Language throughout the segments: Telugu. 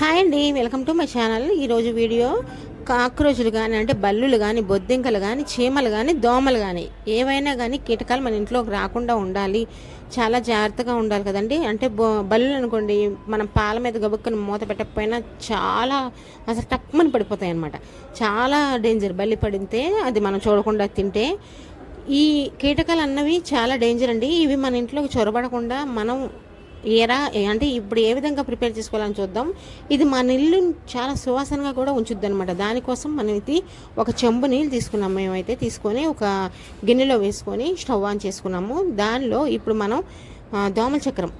హాయ్ అండి వెల్కమ్ టు మై ఛానల్. ఈరోజు వీడియో కాక్రోచులు కానీ అంటే బల్లులు కానీ బొద్దింకలు కానీ చీమలు కానీ దోమలు కానీ ఏవైనా కానీ కీటకాలు మన ఇంట్లోకి రాకుండా ఉండాలి. చాలా జాగ్రత్తగా ఉండాలి కదండి. అంటే బొ బల్లులు అనుకోండి మనం పాల మీద గబుక్కని మూత పెట్టకపోయినా చాలా అసలు టక్మని పడిపోతాయి అనమాట చాలా డేంజర్. బల్లి పడితే అది మనం చూడకుండా తింటే ఈ కీటకాలు అన్నవి చాలా డేంజర్ అండి. ఇవి మన ఇంట్లోకి చొరబడకుండా మనం ఎరా అంటే ఇప్పుడు ఏ విధంగా ప్రిపేర్ చేసుకోవాలని చూద్దాం. ఇది మన ఇల్లు చాలా సువాసనగా కూడా ఉంచుద్ది అనమాట దానికోసం మనం ఇది ఒక చెంబు నీళ్ళు తీసుకున్నాం. మేమైతే తీసుకొని ఒక గిన్నెలో వేసుకొని స్టవ్ ఆన్ చేసుకున్నాము. దానిలో ఇప్పుడు మనం దోమల చక్రం.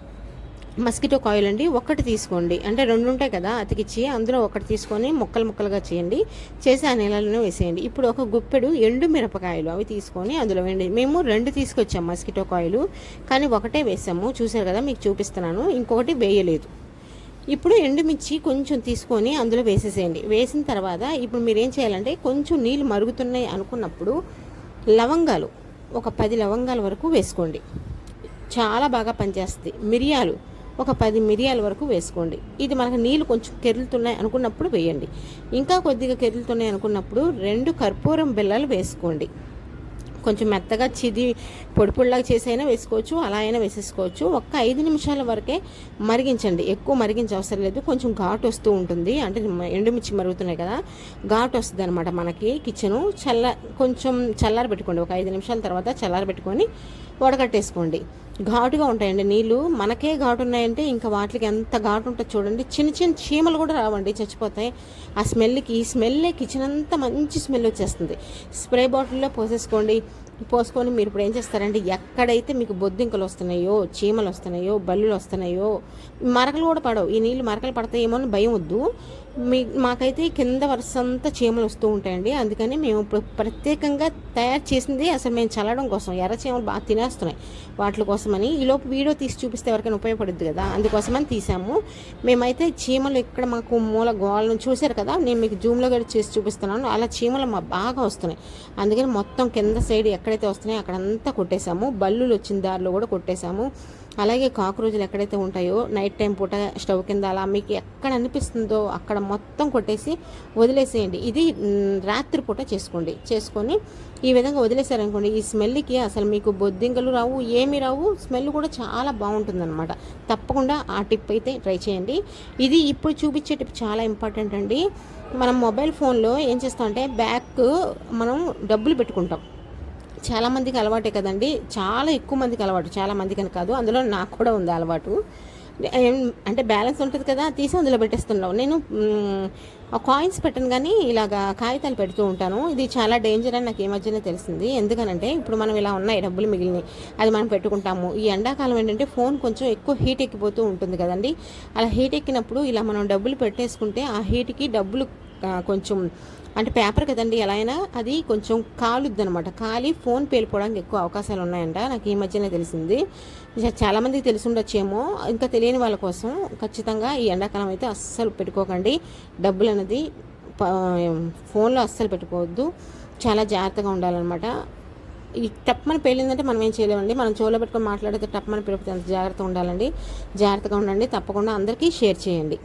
మస్కిటో కాయిల్ అండి ఒక్కటి తీసుకోండి. అంటే రెండు ఉంటాయి కదా అతికిచ్చి అందులో ఒకటి తీసుకొని ముక్కలు ముక్కలుగా చేయండి. చేసి ఆ నీళ్ళలో వేసేయండి. ఇప్పుడు ఒక గుప్పెడు ఎండు మిరపకాయలు అవి తీసుకొని అందులో వేయండి. మేము రెండు తీసుకొచ్చాము మస్కిటో కాయిలు కానీ ఒకటే వేసాము. చూసారు కదా మీకు చూపిస్తున్నాను. ఇంకొకటి వేయలేదు. ఇప్పుడు ఎండుమిర్చి కొంచెం తీసుకొని అందులో వేసేసేయండి. వేసిన తర్వాత ఇప్పుడు మీరు ఏం చేయాలంటే కొంచెం నీళ్ళు మరుగుతున్నాయి అనుకున్నప్పుడు లవంగాలు ఒక పది లవంగాల వరకు వేసుకోండి. చాలా బాగా పనిచేస్తుంది. మిరియాలు ఒక పది మిరియాల వరకు వేసుకోండి. ఇది మనకు నీళ్ళు కొంచెం కెరులుతున్నాయి అనుకున్నప్పుడు వేయండి. ఇంకా కొద్దిగా కెరులుతున్నాయి అనుకున్నప్పుడు రెండు కర్పూరం బిళ్ళలు వేసుకోండి. కొంచెం మెత్తగా చిది పొడి పొడిలాగా చేసైనా వేసుకోవచ్చు అలా అయినా వేసేసుకోవచ్చు. ఒక్క ఐదు నిమిషాల వరకే మరిగించండి. ఎక్కువ మరిగించే అవసరం లేదు. కొంచెం ఘాటు వస్తూ ఉంటుంది. అంటే ఎండుమిర్చి మరుగుతున్నాయి కదా ఘాటు వస్తుంది అనమాట మనకి కిచెను. చల్ల కొంచెం చల్లార పెట్టుకోండి. ఒక ఐదు నిమిషాల తర్వాత చల్లార పెట్టుకొని వడకట్టేసుకోండి. ఘాటుగా ఉంటాయండి నీళ్ళు. మనకే ఘాటు ఉన్నాయంటే ఇంకా వాటికి ఎంత ఘాటు ఉంటుందో చూడండి. చిన్న చిన్న చీమలు కూడా రావండి. చచ్చిపోతాయి. ఆ స్మెల్కి ఈ స్మెల్లే కిచెన్ అంతా మంచి స్మెల్ వచ్చేస్తుంది. స్ప్రే బాటిల్లో పోసేసుకోండి. పోసుకొని మీరు ఇప్పుడు ఏం చేస్తారంటే ఎక్కడైతే మీకు బొద్దింకలు వస్తున్నాయో చీమలు వస్తున్నాయో బల్లులు వస్తున్నాయో మరకలు కూడా పడవు. ఈ నీళ్ళు మరకలు పడతాయేమో అని భయం వద్దు. మీ మాకైతే కింద వరుస అంతా చీమలు వస్తూ ఉంటాయండి. అందుకని మేము ఇప్పుడు ప్రత్యేకంగా తయారు చేసింది అసలు మేము చల్లడం కోసం ఎర్ర చీమలు బాగా తినేస్తున్నాయి వాటి కోసమని. ఈలోపు వీడియో తీసి చూపిస్తే ఎవరికైనా ఉపయోగపడుద్ది కదా అందుకోసమని తీసాము. మేమైతే చీమలు ఇక్కడ మాకు మూల గోళ్ళను చూశారు కదా నేను మీకు జూమ్లో కూడా చేసి చూపిస్తున్నాను. అలా చీమలు మా బాగా వస్తున్నాయి. అందుకని మొత్తం కింద సైడ్ ఎక్కడైతే వస్తున్నాయో అక్కడంతా కొట్టేశాము బల్లులు వచ్చిన దారిలో కూడా కొట్టేశాము అలాగే కాక్రోజులు ఎక్కడైతే ఉంటాయో నైట్ టైం పూట స్టవ్ కింద అలా మీకు ఎక్కడ అనిపిస్తుందో అక్కడ మొత్తం కొట్టేసి వదిలేసేయండి. ఇది రాత్రి పూట చేసుకోండి. చేసుకొని ఈ విధంగా వదిలేసారనుకోండి ఈ స్మెల్కి అసలు మీకు బొద్దింకలు రావు ఏమి రావు స్మెల్ కూడా చాలా బాగుంటుందన్నమాట. తప్పకుండా ఆ టిప్ అయితే ట్రై చేయండి. ఇది ఇప్పుడు చూపించే టిప్ చాలా ఇంపార్టెంట్ అండి. మనం మొబైల్ ఫోన్లో ఏం చేస్తామంటే బ్యాక్ మనం డబ్బులు పెట్టుకుంటాం. చాలామందికి అలవాటే కదండి. చాలా ఎక్కువ మందికి అలవాటు. చాలా మందికి అని కాదు అందులో నాకు కూడా ఉంది అలవాటు. అంటే బ్యాలెన్స్ ఉంటుంది కదా తీసి అందులో పెట్టేస్తున్నావు. నేను ఆ కాయిన్స్ పెట్టను కానీ ఇలాగా కాగితాలు పెడుతూ ఉంటాను. ఇది చాలా డేంజర్ అని నాకు ఈ మధ్యనే తెలిసింది. ఎందుకనంటే ఇప్పుడు మనం ఇలా ఉన్నాయి డబ్బులు మిగిలినాయి. అది మనం పెట్టుకుంటాము. ఈ ఎండాకాలం ఏంటంటే ఫోన్ కొంచెం ఎక్కువ హీట్ ఎక్కిపోతూ ఉంటుంది కదండి. అలా హీట్ ఎక్కినప్పుడు ఇలా మనం డబ్బులు పెట్టేసుకుంటే ఆ హీట్కి డబ్బులు కొంచెం అంటే పేపర్ కదండి ఎలా అయినా అది కొంచెం కాలుద్ది అనమాట కాలి ఫోన్ పేలిపోవడానికి ఎక్కువ అవకాశాలు ఉన్నాయంట. నాకు ఈ మధ్యనే తెలిసింది. చాలామందికి తెలిసి ఉండొచ్చేమో ఇంకా తెలియని వాళ్ళ కోసం ఖచ్చితంగా ఈ ఎండాకాలం అయితే అస్సలు పెట్టుకోకండి. డబ్బులు అనేది ఫోన్లో అస్సలు పెట్టుకోవద్దు. చాలా జాగ్రత్తగా ఉండాలన్నమాట. ఈ టప్మని పేలిందంటే మనం ఏం చేయలేమండి. మనం చెవులో పెట్టుకొని మాట్లాడితే టప్మని పెరిగితే అంత జాగ్రత్తగా ఉండాలండి? జాగ్రత్తగా ఉండండి. తప్పకుండా అందరికీ షేర్ చేయండి.